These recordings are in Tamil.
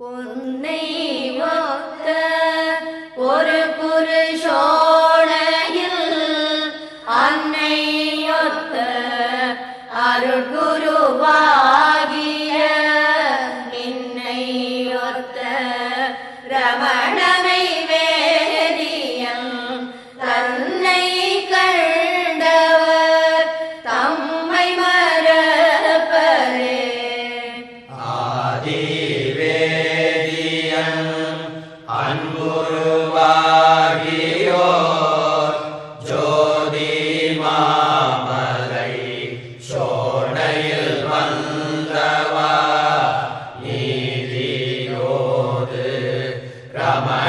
பொன்னை வாக்க ஒரு புருஷோணையில் அன்னை ஒத்த அருள்குருவாகிய நின்னை ஒத்த ரமணமை வேதியம் தன்னை கண்டவர் தம்மை மரப்பரே ஆதே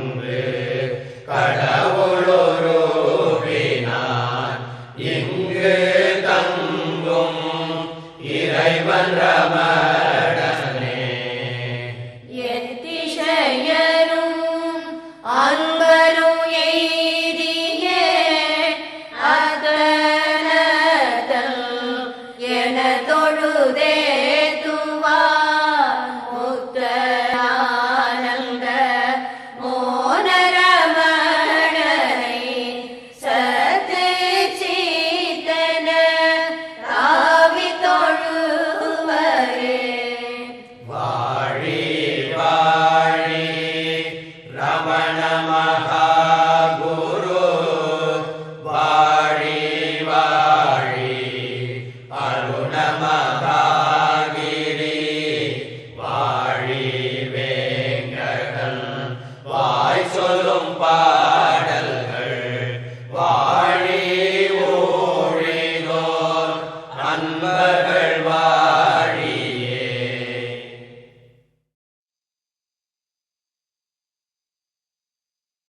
Amém. அன்பர்கள்